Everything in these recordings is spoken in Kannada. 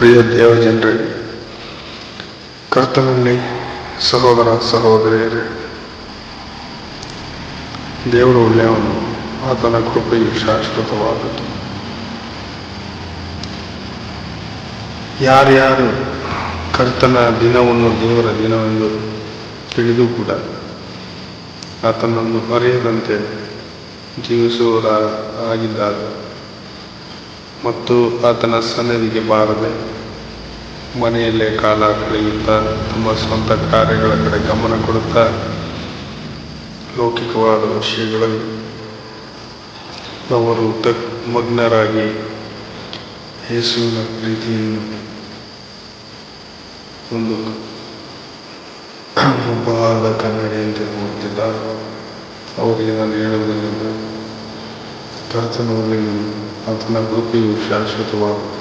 ಪ್ರಿಯ ದೇವ ಜನರೇ ಕರ್ತನಲ್ಲಿ ಸಹೋದರ ಸಹೋದರಿಯರೇ, ದೇವರು ಒಳ್ಳೆಯವನು, ಆತನ ಕೃಪೆಯು ಶಾಶ್ವತವಾದದ್ದು. ಯಾರ್ಯಾರು ಕರ್ತನ ದಿನವನ್ನು, ದೇವರ ದಿನವೆಂದು ತಿಳಿದು ಕೂಡ ಆತನನ್ನು ಅರಿಯದಂತೆ ಜೀವಿಸುವರ ಆಗಿದ್ದಾರೆ ಮತ್ತು ಆತನ ಸನ್ನಿಧಿಗೆ ಬಾರದೆ ಮನೆಯಲ್ಲೇ ಕಾಲ ಕಳೆಯುತ್ತಾ ತಮ್ಮ ಸ್ವಂತ ಕಾರ್ಯಗಳ ಕಡೆ ಗಮನ ಕೊಡುತ್ತಾ, ಲೌಕಿಕವಾದ ವಿಷಯಗಳಲ್ಲಿ ಅವರು ತಗ್ ಮಗ್ನರಾಗಿ ಯೇಸುವಿನ ಪ್ರೀತಿಯನ್ನು ಒಂದು ಒಬ್ಬಾದ ಕನ್ನಡಿಯಂತೆ ನೋಡುತ್ತಿದ್ದಾರೆ. ಅವರಿಗೆ ನಾನು ಹೇಳುವುದರಿಂದ ಕರ್ತನಲ್ಲಿ ಆತನ ಕೃಪೆಯು ಶಾಶ್ವತವಾದ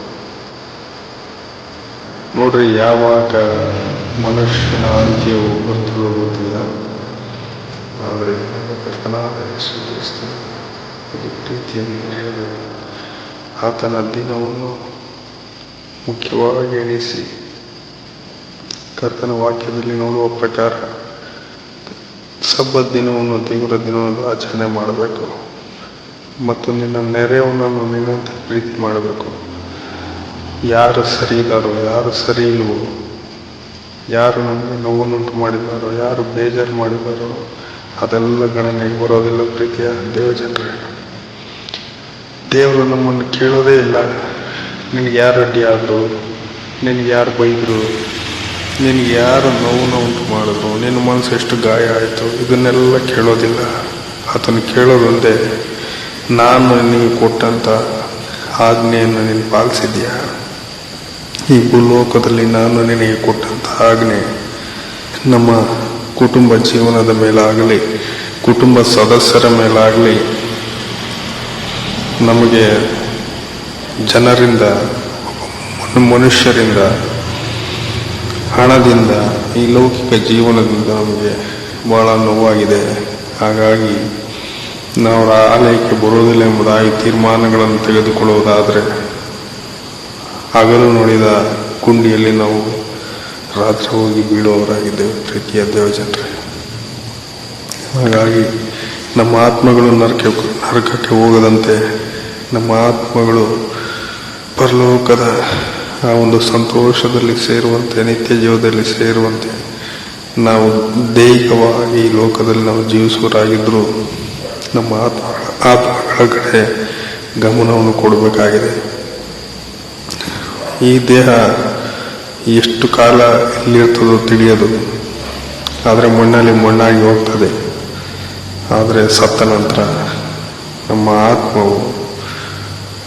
ನೋಡ್ರಿ, ಯಾವಾಗ ಮನುಷ್ಯನ ಅಂತ್ಯವು ಬರ್ತದೋ ಗೊತ್ತಿಲ್ಲ ಆದರೆ ಕರ್ತನಾದ ಒಂದು ಪ್ರೀತಿಯನ್ನು ಹೇಳಬೇಕು ಆತನ ದಿನವನ್ನು ಮುಖ್ಯವಾಗಿ ಎಣಿಸಿ ಕರ್ತನ ವಾಕ್ಯದಲ್ಲಿ ನೋಡುವ ಪ್ರಕಾರ ಸಬ್ಬತ್ ದಿನವನ್ನು ತೀವ್ರ ದಿನವನ್ನು ಆಚರಣೆ ಮಾಡಬೇಕು ಮತ್ತು ನಿನ್ನ ನೆರೆಯವನನ್ನು ನಿನ್ನಂತೆ ಪ್ರೀತಿ ಮಾಡಬೇಕು. ಯಾರು ಸರಿ ಇದ್ದಾರೋ ಯಾರು ಸರಿ ಇಲ್ವೋ ಯಾರು ನಮಗೆ ನೋವನ್ನುಂಟು ಮಾಡಿದಾರೋ ಯಾರು ಬೇಜಾರು ಮಾಡಿದಾರೋ ಅದೆಲ್ಲ ಗಣನೆಗೆ ಬರೋದಿಲ್ಲ ಪ್ರೀತಿಯ ದೇವಜನರೇ ದೇವರು ನಮ್ಮನ್ನು ಕೇಳೋದೇ ಇಲ್ಲ. ನಿನಗೆ ಯಾರು ಅಡ್ಡಿ ಆದರು, ನಿನಗೆ ಯಾರು ಬೈದರು, ನಿನಗೆ ಯಾರು ನೋವನ್ನು ಉಂಟು ಮಾಡಿದ್ರು, ನಿನ್ನ ಮನಸ್ಸು ಎಷ್ಟು ಗಾಯ ಆಯಿತು, ಇದನ್ನೆಲ್ಲ ಕೇಳೋದಿಲ್ಲ. ಆತನು ಕೇಳೋದೊಂದೇ ನಾನು ನಿನಗೆ ಕೊಟ್ಟಂಥ ಆಜ್ಞೆಯನ್ನು ನೀನು ಪಾಲಿಸಿದ್ಯಾ ಈ ಭೂಲೋಕದಲ್ಲಿ ನಾನು ನಿನಗೆ ಕೊಟ್ಟಂತಹ ಆಜ್ಞೆ ನಮ್ಮ ಕುಟುಂಬ ಜೀವನದ ಮೇಲಾಗಲಿ, ಕುಟುಂಬ ಸದಸ್ಯರ ಮೇಲಾಗಲಿ, ನಮಗೆ ಜನರಿಂದ ಮನು- ಮನುಷ್ಯರಿಂದ, ಹಣದಿಂದ ಈ ಲೌಕಿಕ ಜೀವನದಿಂದ ನಮಗೆ ಬಹಳ ನೋವಾಗಿದೆ. ಹಾಗಾಗಿ ನಾವು ಆಲಯಕ್ಕೆ ಬರುವುದಿಲ್ಲ ಎಂಬುದಾಗಿ ತೀರ್ಮಾನಗಳನ್ನು ತೆಗೆದುಕೊಳ್ಳುವುದಾದರೆ ಹಗಲು ನೋಡಿದ ಕುಂಡಿಯಲ್ಲಿ ನಾವು ರಾತ್ರಿ ಹೋಗಿ ಬೀಳುವವರಾಗಿದ್ದೇವೆ, ಪ್ರೀತಿಯ ದೇವಜನರೇ. ಹಾಗಾಗಿ ನಮ್ಮ ಆತ್ಮಗಳು ನರಕ, ನರಕಕ್ಕೆ ಹೋಗದಂತೆ ನಮ್ಮ ಆತ್ಮಗಳು ಪರಲೋಕದ ಆ ಒಂದು ಸಂತೋಷದಲ್ಲಿ ಸೇರುವಂತೆ, ನಿತ್ಯ ಜೀವದಲ್ಲಿ ಸೇರುವಂತೆ, ನಾವು ದೈಹಿಕವಾಗಿ ಈ ಲೋಕದಲ್ಲಿ ನಾವು ಜೀವಿಸುವರಾಗಿದ್ದರೂ ನಮ್ಮ ಆತ್ಮ ಆತ್ಮಗಳ ಕಡೆ ಗಮನವನ್ನು ಕೊಡಬೇಕಾಗಿದೆ. ಈ ದೇಹ ಎಷ್ಟು ಕಾಲ ಇಲ್ಲಿರ್ತದೋ ತಿಳಿಯದು. ಆದರೆ ಮಣ್ಣಲ್ಲಿ ಮಣ್ಣಾಗಿ ಹೋಗ್ತದೆ. ಆದರೆ ಸತ್ತ ನಂತರ ನಮ್ಮ ಆತ್ಮವು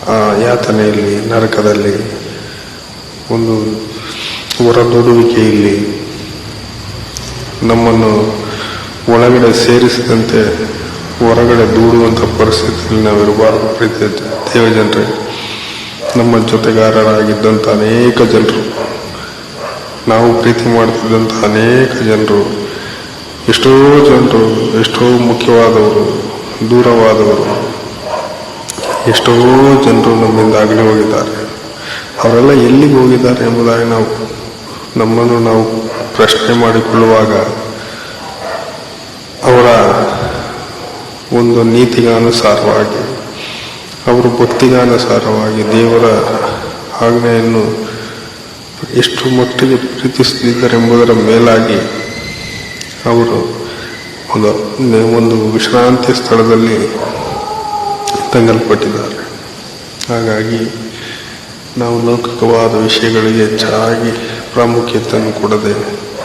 ಆ ಯಾತನೆಯಲ್ಲಿ, ನರಕದಲ್ಲಿ, ಒಂದು ಹೊರದೊಡುವಿಕೆಯಲ್ಲಿ ನಮ್ಮನ್ನು ಒಳಗಡೆ ಸೇರಿಸಿದಂತೆ ಹೊರಗಡೆ ದೂಡುವಂಥ ಪರಿಸ್ಥಿತಿಯಲ್ಲಿ ನಾವು ಪ್ರೀತಿ ದೇವಜನರೇ ನಮ್ಮ ಜೊತೆಗಾರರಾಗಿದ್ದಂಥ ಅನೇಕ ಜನರು, ನಾವು ಪ್ರೀತಿ ಮಾಡ್ತಿದ್ದಂಥ ಅನೇಕ ಜನರು, ಎಷ್ಟೋ ಜನರು, ಎಷ್ಟೋ ಮುಖ್ಯವಾದವರು, ದೂರವಾದವರು, ಎಷ್ಟೋ ಜನರು ನಮ್ಮಿಂದ ಅಗಲಿ ಹೋಗಿದ್ದಾರೆ. ಅವರೆಲ್ಲ ಎಲ್ಲಿಗೆ ಹೋಗಿದ್ದಾರೆ ಎಂಬುದಾಗಿ ನಾವು, ನಮ್ಮನ್ನು ನಾವು ಪ್ರಶ್ನೆ ಮಾಡಿಕೊಳ್ಳುವಾಗ ಅವರ ಒಂದು ನೀತಿಗಾನುಸಾರವಾಗಿ ಅವರು ಭಕ್ತಿಗಾನುಸಾರವಾಗಿ ದೇವರ ಆಜ್ಞೆಯನ್ನು ಎಷ್ಟು ಮಟ್ಟಿಗೆ ಪ್ರೀತಿಸುತ್ತಿದ್ದಾರೆಂಬುದರ ಮೇಲಾಗಿ ಅವರು ಒಂದು ಒಂದು ವಿಶ್ರಾಂತಿ ಸ್ಥಳದಲ್ಲಿ ತಂಗಲ್ಪಟ್ಟಿದ್ದಾರೆ. ಹಾಗಾಗಿ ನಾವು ಲೌಕಿಕವಾದ ವಿಷಯಗಳಿಗೆ ಹೆಚ್ಚಾಗಿ ಪ್ರಾಮುಖ್ಯತೆಯನ್ನು ಕೊಡದೆ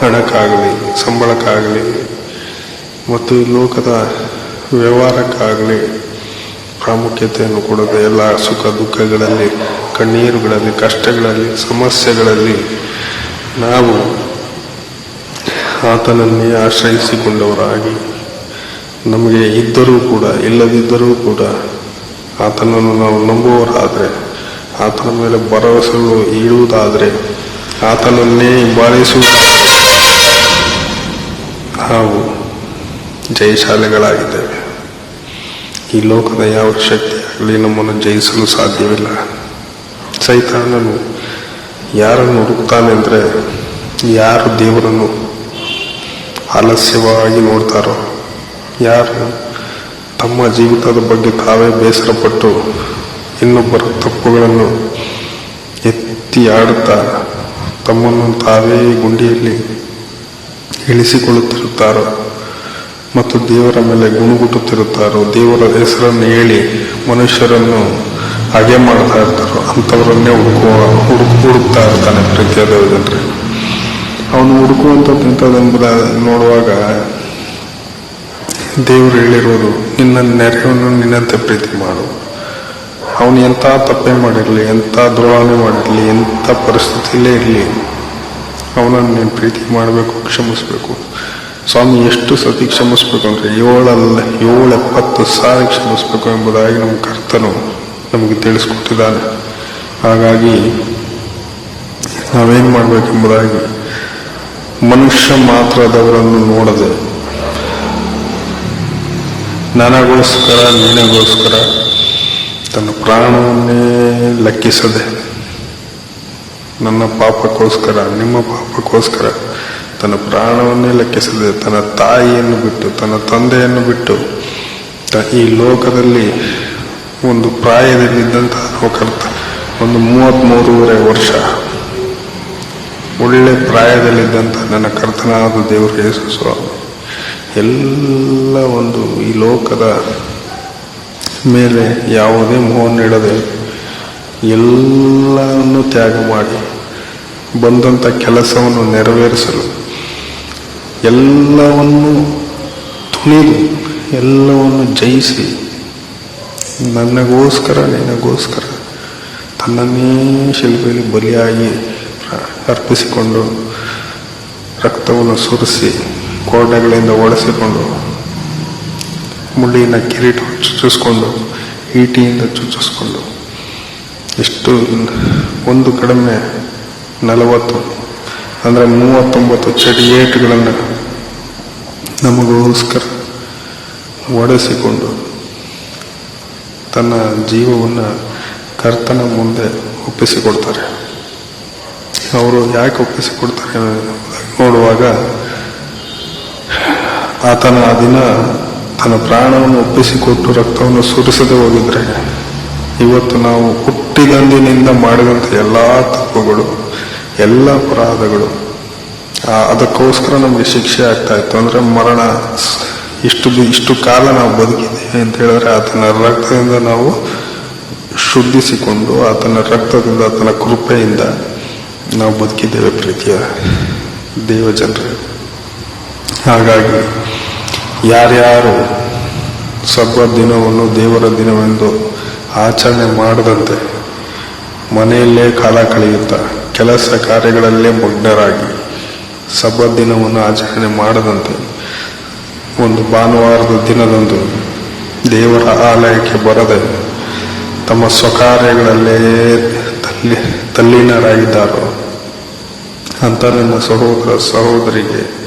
ಹಣಕ್ಕಾಗಲಿ, ಸಂಬಳಕ್ಕಾಗಲಿ ಮತ್ತು ಈ ಲೋಕದ ವ್ಯವಹಾರಕ್ಕಾಗಲಿ ಪ್ರಾಮುಖ್ಯತೆಯನ್ನು ಕೊಡದೆ ಎಲ್ಲ ಸುಖ ದುಃಖಗಳಲ್ಲಿ, ಕಣ್ಣೀರುಗಳಲ್ಲಿ, ಕಷ್ಟಗಳಲ್ಲಿ, ಸಮಸ್ಯೆಗಳಲ್ಲಿ ನಾವು ಆತನನ್ನೇ ಆಶ್ರಯಿಸಿಕೊಂಡವರಾಗಿ ನಮಗೆ ಇದ್ದರೂ ಕೂಡ, ಇಲ್ಲದಿದ್ದರೂ ಕೂಡ ಆತನನ್ನು ನಾವು ನಂಬುವವರಾದರೆ, ಆತನ ಮೇಲೆ ಭರವಸೆಗಳು ಇಡುವುದಾದರೆ, ಆತನನ್ನೇ ಬಾಳಿಸುವುದಾದರೆ ನಾವು ಜಯಶಾಲಿಗಳಾಗಿದ್ದೇವೆ. ಈ ಲೋಕದ ಯಾವ ಶಕ್ತಿಯಾಗಲಿ ನಮ್ಮನ್ನು ಜಯಿಸಲು ಸಾಧ್ಯವಿಲ್ಲ. ಸೈತಾನನು ಯಾರನ್ನು ಹುಡುಕ್ತಾನೆ ಅಂದರೆ ಯಾರು ದೇವರನ್ನು ಆಲಸ್ಯವಾಗಿ ನೋಡ್ತಾರೋ, ಯಾರು ತಮ್ಮ ಜೀವಿತದ ಬಗ್ಗೆ ತಾವೇ ಬೇಸರಪಟ್ಟು ಇನ್ನೊಬ್ಬರ ತಪ್ಪುಗಳನ್ನು ಎತ್ತಿ ಆಡುತ್ತಾ ತಮ್ಮನ್ನು ತಾವೇ ಗುಂಡಿಯಲ್ಲಿ ಇಳಿಸಿಕೊಳ್ಳುತ್ತಿರುತ್ತಾರೋ ಮತ್ತು ದೇವರ ಮೇಲೆ ಗುಣಗುಟ್ಟುತ್ತಿರುತ್ತಾರೋ, ದೇವರ ಹೆಸರನ್ನು ಹೇಳಿ ಮನುಷ್ಯರನ್ನು ಹಾಗೆ ಮಾಡ್ತಾ ಇರ್ತಾರೋ, ಅಂಥವರನ್ನೇ ಹುಡುಕುವ ಹುಡುಕ್ ಹುಡುಕ್ತಾ ಇರ್ತಾನೆ ಪ್ರೀತಿಯ ದೇವಜನರೇ. ಅವನು ಹುಡುಕುವಂಥದ್ದು ಎಂಥದ್ದೆಂಬುದ ನೋಡುವಾಗ ದೇವರು ಹೇಳಿರೋದು ನಿನ್ನ ನೆರೆಯನ್ನು ನಿನ್ನಂತೆ ಪ್ರೀತಿ ಮಾಡು. ಅವನು ಎಂಥ ತಪ್ಪೆ ಮಾಡಿರಲಿ, ಎಂಥ ದ್ರೋಹಣೆ ಮಾಡಿರಲಿ, ಎಂಥ ಪರಿಸ್ಥಿತಿಯಲ್ಲೇ ಇರಲಿ, ಅವನನ್ನು ನೀನು ಪ್ರೀತಿ ಮಾಡಬೇಕು, ಕ್ಷಮಿಸಬೇಕು. ಸ್ವಾಮಿ ಎಷ್ಟು ಸತಿ ಕ್ಷಮಿಸ್ಬೇಕು ಅಂದರೆ ಏಳಲ್ಲ ಏಳು ಎಪ್ಪತ್ತು ಸಾರಿ ಕ್ಷಮಿಸ್ಬೇಕು ಎಂಬುದಾಗಿ ನಮ್ಮ ಕರ್ತನು ನಮಗೆ ತಿಳಿಸ್ಕೊಟ್ಟಿದ್ದಾನೆ. ಹಾಗಾಗಿ ನಾವೇನು ಮಾಡಬೇಕೆಂಬುದಾಗಿ ಮನುಷ್ಯ ಮಾತ್ರದವರನ್ನು ನೋಡದೆ, ನನಗೋಸ್ಕರ, ನೀನಗೋಸ್ಕರ ತನ್ನ ಪ್ರಾಣವನ್ನೇ ಲೆಕ್ಕಿಸದೆ, ನನ್ನ ಪಾಪಕ್ಕೋಸ್ಕರ, ನಿಮ್ಮ ಪಾಪಕ್ಕೋಸ್ಕರ ತನ್ನ ಪ್ರಾಣವನ್ನೇ ಲೆಕ್ಕಿಸದೆ ತನ್ನ ತಾಯಿಯನ್ನು ಬಿಟ್ಟು, ತನ್ನ ತಂದೆಯನ್ನು ಬಿಟ್ಟು ಈ ಲೋಕದಲ್ಲಿ ಒಂದು ಪ್ರಾಯದಲ್ಲಿದ್ದಂಥ ನಾವು ಕರ್ತ ಒಂದು ಮೂವತ್ತ್ಮೂರುವರೆ ವರ್ಷ ಒಳ್ಳೆ ಪ್ರಾಯದಲ್ಲಿದ್ದಂಥ ನನ್ನ ಕರ್ತನಾದ ದೇವರು ಯೇಸು ಸ್ವಾಮಿ. ಎಲ್ಲ ಒಂದು ಈ ಲೋಕದ ಮೇಲೆ ಯಾವುದೇ ಮೋಹನ್ನಿಡದೆ ಎಲ್ಲವನ್ನು ತ್ಯಾಗ ಮಾಡಿ ಬಂದಂಥ ಕೆಲಸವನ್ನು ನೆರವೇರಿಸಲು ಎಲ್ಲವನ್ನು ತುಳಿದು, ಎಲ್ಲವನ್ನು ಜಯಿಸಿ, ನನಗೋಸ್ಕರ, ನಿನಗೋಸ್ಕರ ತನ್ನನ್ನೇ ಶಿಲ್ಪೆಯಲ್ಲಿ ಬಲಿಯಾಗಿ ಅರ್ಪಿಸಿಕೊಂಡು, ರಕ್ತವನ್ನು ಸುರಿಸಿ ಕೋಟೆಗಳಿಂದ ಒಡೆಸಿಕೊಂಡು, ಮುಳ್ಳಿನ ಕಿರೀಟ ಚುಚ್ಚಿಸ್ಕೊಂಡು, ಈಟಿಯಿಂದ ಚುಚ್ಚಿಸ್ಕೊಂಡು, ಎಷ್ಟು ಒಂದು ಕಡಿಮೆ ನಲವತ್ತು, ಅಂದರೆ ಮೂವತ್ತೊಂಬತ್ತು ಚಡಿ ಏಟುಗಳನ್ನು ನಮಗೋಸ್ಕರ ಒಡೆಸಿಕೊಂಡು ತನ್ನ ಜೀವವನ್ನು ಕರ್ತನ ಮುಂದೆ ಒಪ್ಪಿಸಿಕೊಡ್ತಾರೆ. ಅವರು ಯಾಕೆ ಒಪ್ಪಿಸಿಕೊಡ್ತಾರೆ ನೋಡುವಾಗ ಆತನ ಆ ದಿನ ತನ್ನ ಪ್ರಾಣವನ್ನು ಒಪ್ಪಿಸಿಕೊಟ್ಟು ರಕ್ತವನ್ನು ಸುರಿಸದೆ ಹೋಗಿದ್ರೆ ಇವತ್ತು ನಾವು ಹುಟ್ಟಿದಂದಿನಿಂದ ಮಾಡಿದಂಥ ಎಲ್ಲ ತಪ್ಪುಗಳು, ಎಲ್ಲ ಅಪರಾಧಗಳು ಅದಕ್ಕೋಸ್ಕರ ನಮಗೆ ಶಿಕ್ಷೆ ಆಗ್ತಾ ಇತ್ತು. ಅಂದರೆ ಮರಣ, ಇಷ್ಟು ಇಷ್ಟು ಕಾಲ ನಾವು ಬದುಕಿದ್ದೇವೆ ಅಂತ ಹೇಳಿದ್ರೆ ಆತನ ರಕ್ತದಿಂದ ನಾವು ಶುದ್ಧಿಸಿಕೊಂಡು, ಆತನ ರಕ್ತದಿಂದ, ಆತನ ಕೃಪೆಯಿಂದ ನಾವು ಬದುಕಿದ್ದೇವೆ ಪ್ರೀತಿಯ ದೇವಜನರೇ ಹಾಗಾಗಿ ಯಾರ್ಯಾರು ಸಬ್ಬ ದಿನವನ್ನು, ದೇವರ ದಿನವೆಂದು ಆಚರಣೆ ಮಾಡದಂತೆ ಮನೆಯಲ್ಲೇ ಕಾಲ ಕಳೆಯುತ್ತಾ, ಕೆಲಸ ಕಾರ್ಯಗಳಲ್ಲೇ ಮಗ್ನರಾಗಿ ಸಬ್ಬ ದಿನವನ್ನು ಆಚರಣೆ ಮಾಡದಂತೆ ಒಂದು ಭಾನುವಾರದ ದಿನದಂದು ದೇವರ ಆಲಯಕ್ಕೆ ಬರದೆ ತಮ್ಮ ಸ್ವಕಾರ್ಯಗಳಲ್ಲೇ ತಲ್ಲಿ ತಲ್ಲೀನರಾಗಿದ್ದಾರೋ? ಅಂತ ನನ್ನ ಸಹೋದರ ಸಹೋದರಿಗೆ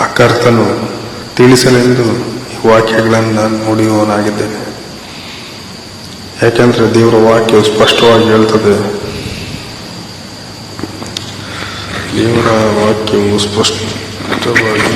ಆ ಕರ್ತನು ತಿಳಿಸಲೆಂದು ಈ ವಾಕ್ಯಗಳನ್ನು ನಾನು ನುಡಿಯುವವನಾಗಿದ್ದೇನೆ. ಯಾಕೆಂದ್ರೆ ದೇವರ ವಾಕ್ಯವು ಸ್ಪಷ್ಟವಾಗಿ ಹೇಳ್ತದೆ. ದೇವರ ವಾಕ್ಯವು ಸ್ಪಷ್ಟವಾಗಿ